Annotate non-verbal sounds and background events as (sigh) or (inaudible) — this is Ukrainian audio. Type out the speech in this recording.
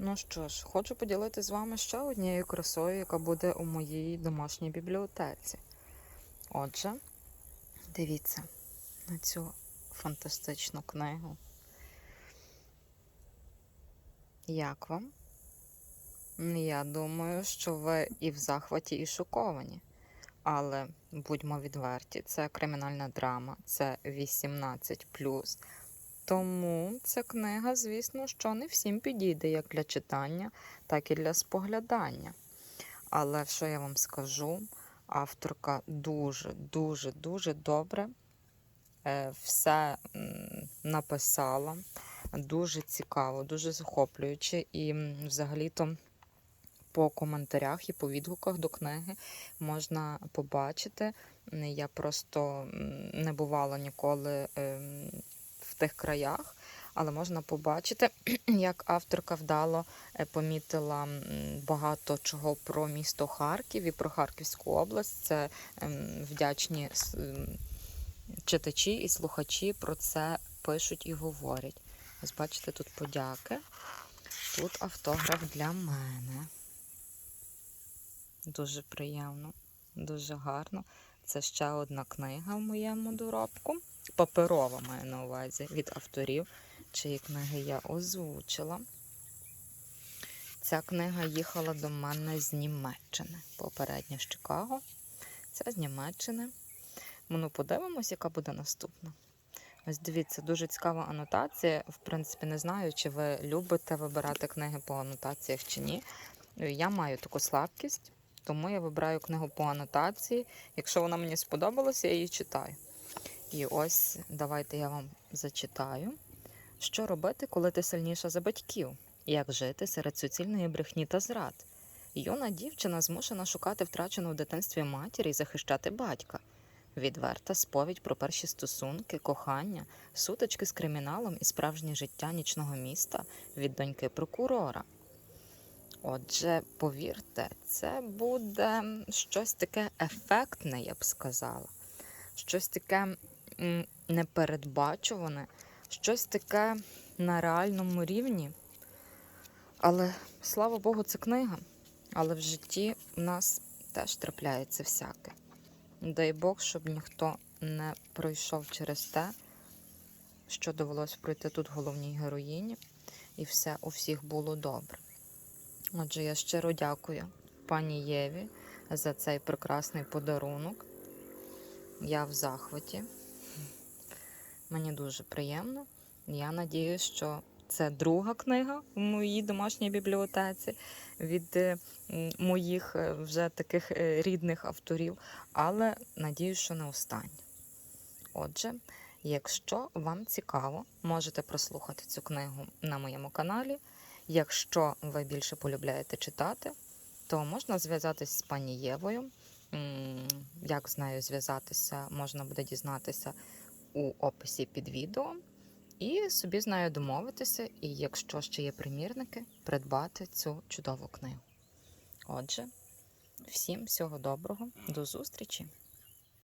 Ну що ж, хочу поділитися з вами ще однією красою, яка буде у моїй домашній бібліотеці. Отже, дивіться на цю фантастичну книгу. Як вам? Я думаю, що ви і в захваті, і шоковані. Але будьмо відверті, це кримінальна драма, це 18 тому ця книга, звісно, що не всім підійде як для читання, так і для споглядання. Але що я вам скажу, авторка дуже, дуже, добре е, все написала, дуже цікаво, дуже захоплююче. І взагалі-то по коментарях і по відгуках до книги можна побачити. Я просто не бувала ніколи. В тих краях, але можна побачити, (clears throat) як авторка вдало е, помітила багато чого про місто Харків і про Харківську область. Це ем, вдячні ем, читачі і слухачі про це пишуть і говорять. Ось бачите, тут подяки. Тут автограф для мене. Дуже приємно, дуже гарно. Це ще одна книга в моєму доробку. Паперова маю на увазі від авторів, чиї книги я озвучила. Ця книга їхала до мене з Німеччини. Попередня з Чикаго. Це з Німеччини. Ну, подивимось, яка буде наступна. Ось дивіться, дуже цікава анотація. В принципі, не знаю, чи ви любите вибирати книги по анотаціях чи ні. Я маю таку слабкість, тому я вибираю книгу по анотації. Якщо вона мені сподобалася, я її читаю. І ось давайте я вам зачитаю. Що робити, коли ти сильніша за батьків? Як жити серед суцільної брехні та зрад? Юна дівчина змушена шукати втрачену в дитинстві матір і захищати батька. Відверта сповідь про перші стосунки, кохання, сутички з криміналом і справжнє життя нічного міста від доньки прокурора. Отже, повірте, це буде щось таке ефектне, я б сказала. Щось таке непередбачуване, щось таке на реальному рівні. Але слава Богу, це книга. Але в житті в нас теж трапляється всяке. Дай Бог, щоб ніхто не пройшов через те, що довелось пройти тут головній героїні, і все у всіх було добре. Отже, я щиро дякую пані Єві за цей прекрасний подарунок. Я в захваті. Мені дуже приємно. Я надію, що це друга книга в моїй домашній бібліотеці від е, моїх е, вже таких е, рідних авторів, але надію, що не остання. Отже, якщо вам цікаво, можете прослухати цю книгу на моєму каналі. Якщо ви більше полюбляєте читати, то можна зв'язатися з пані Євою. Як з нею зв'язатися, можна буде дізнатися у описі під відео. І собі з нею домовитися, і якщо ще є примірники, придбати цю чудову книгу. Отже, всім всього доброго, до зустрічі!